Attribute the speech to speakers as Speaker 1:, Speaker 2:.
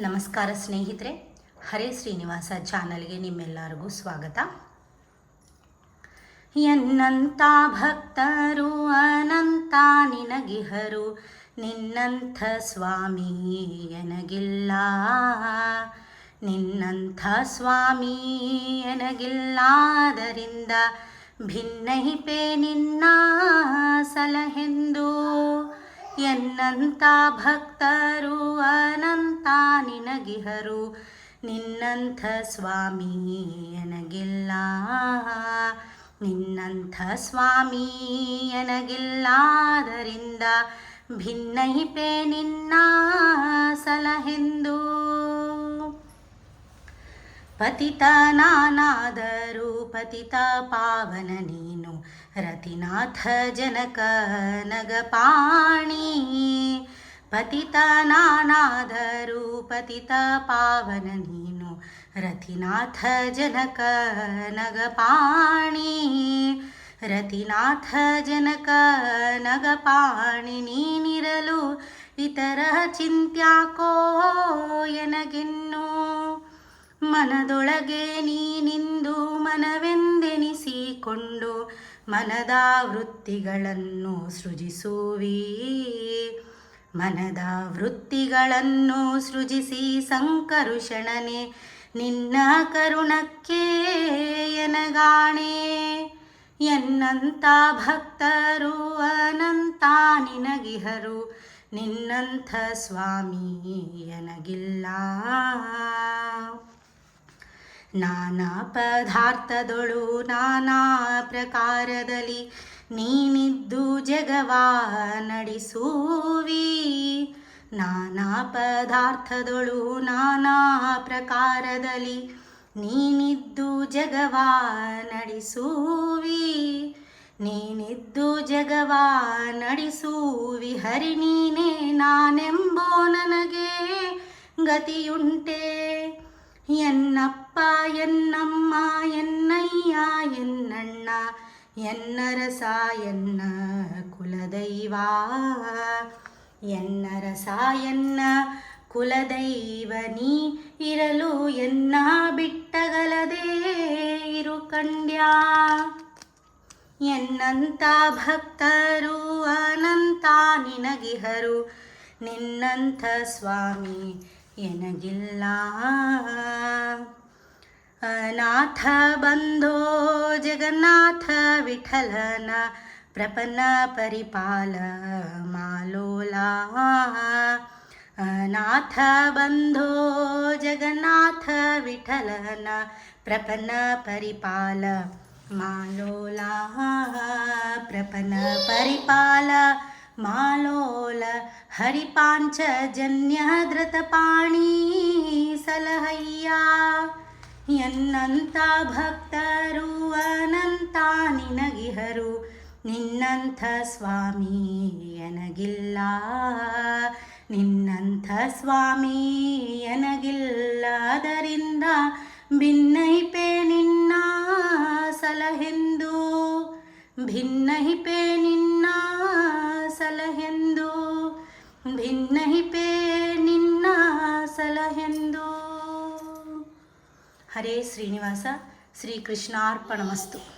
Speaker 1: ನಮಸ್ಕಾರ ಸ್ನೇಹಿತರೆ, ಹರೇ ಶ್ರೀನಿವಾಸ ಚಾನಲ್ಗೆ ನಿಮ್ಮೆಲ್ಲರಿಗೂ ಸ್ವಾಗತ. ಎನ್ನಂತ ಭಕ್ತರು ಅನಂತ ನಿನಗಿಹರು, ನಿನ್ನಂಥ ಸ್ವಾಮಿ ಎನಗಿಲ್ಲ. ನಿನ್ನಂಥ ಸ್ವಾಮಿ ಎನಗಿಲ್ಲಾದರಿಂದ ಭಿನ್ನಹಿಪೆ ನಿನ್ನ ಸಲಹೆಂದು. ಎನ್ನಂತ ಭಕ್ತರು ಅನಂತ ನಿನಗಿಹರು. ನಿನ್ನಂಥ ಸ್ವಾಮಿ ಎನಗಿಲ್ಲ. ನಿನ್ನಂಥ ಸ್ವಾಮಿ ಎನಗಿಲ್ಲಾದರಿಂದ ಭಿನ್ನಹಿಪೆ ನಿನ್ನ ಸಲಹೆಂದು. ಪತಿತ ನಾನಾದರೂ ಪತಿತ ಪಾವನ ನೀನು. ರತಿನಾಥ ಜನಕ ನಗಪಾಣಿ ಪತಿತ पतित ಪಾವನ ನೀನು ರತಿನಾಥ ಜನಕ ನಗಪಾಣಿ ರತಿನಾಥ ಜನಕ ನಗಪಾಣಿ ನೀನಿರಲು ಇತರ ಚಿಂತ್ಯಾಕೋ ಎನಗಿನ್ನು ಮನದೊಳಗೆ ನೀನಿಂದು ಮನದ ವೃತ್ತಿಗಳನ್ನು ಸೃಜಿಸುವಿ. ಮನದ ವೃತ್ತಿಗಳನ್ನು ಸೃಜಿಸಿ ಸಂಕರುಷಣನೆ ನಿನ್ನ ಕರುಣಕ್ಕೆ ಎನಗಾಣೆ. ಎನ್ನಂತ ಭಕ್ತರು ಅನಂತ ನಿನಗಿಹರು, ನಿನ್ನಂಥ ಸ್ವಾಮಿ ಎನಗಿಲ್ಲ. ನಾನಾ ಪದಾರ್ಥದೊಳು ನಾನಾ ಪ್ರಕಾರದಲ್ಲಿ ನೀನಿದ್ದು ಜಗವಾ ನಡೆಸುವಿ. ನಾನಾ ಪದಾರ್ಥದೊಳು ನಾನಾ ಪ್ರಕಾರದಲ್ಲಿ ನೀನಿದ್ದು ಜಗವಾ ನಡೆಸುವಿ. ನೀನಿದ್ದು ಜಗವಾ ನಡೆಸುವಿ. ಹರಿ ನೀನೇ ನಾನೆಂಬೋ ನನಗೆ ಗತಿಯುಂಟೆ ಎನ್ನಪ್ಪ ಎನ್ನಮ್ಮ, ಎನ್ನಯ್ಯ, ಎನ್ನಣ್ಣ, ಎನ್ನರಸ, ಎನ್ನ ಕುಲದೈವ, ಎನ್ನರಸ, ಎನ್ನ ಕುಲದೈವ ನೀ ಇರಲು ಎನ್ನ ಬಿಟ್ಟಗಲದೇ ಇರು ಕಂಡ್ಯಾ. ಎನ್ನಂತ ಭಕ್ತರು ಅನಂತ ನಿನಗಿಹರು ನಿನ್ನಂಥ ಸ್ವಾಮಿ ಎನಗಿಲ್ಲ. अनाथ बन्धो जगन्नाथ विठलन प्रपन्न परिपाल मालोला। अनाथ बन्धो जगन्नाथ विठलन प्रपन्न परिपाल मालोला। प्रपन्न परिपाल मालोल। हरिपाञ्चजन्यः धृतपाणि ಎನ್ನಂತ ಭಕ್ತರು ಅನಂತ ನಿನಗಿಹರು. ನಿನ್ನಂಥ ಸ್ವಾಮಿ ಎನಗಿಲ್ಲ. ನಿನ್ನಂಥ ಸ್ವಾಮಿ ಎನಗಿಲ್ಲದರಿಂದ ಭಿನ್ನೈಪೆ ನಿನ್ನ ಸಲಹೆಂದು. ಭಿನ್ನಹಿಪೆ ನಿನ್ನ ಸಲಹೆಂದು. ಭಿನ್ನಹಿಪೆ ಸಲಹೆಂದು ಹರೇ ಶ್ರೀನಿವಾಸ ಶ್ರೀಕೃಷ್ಣಾರ್ಪಣಮಸ್ತು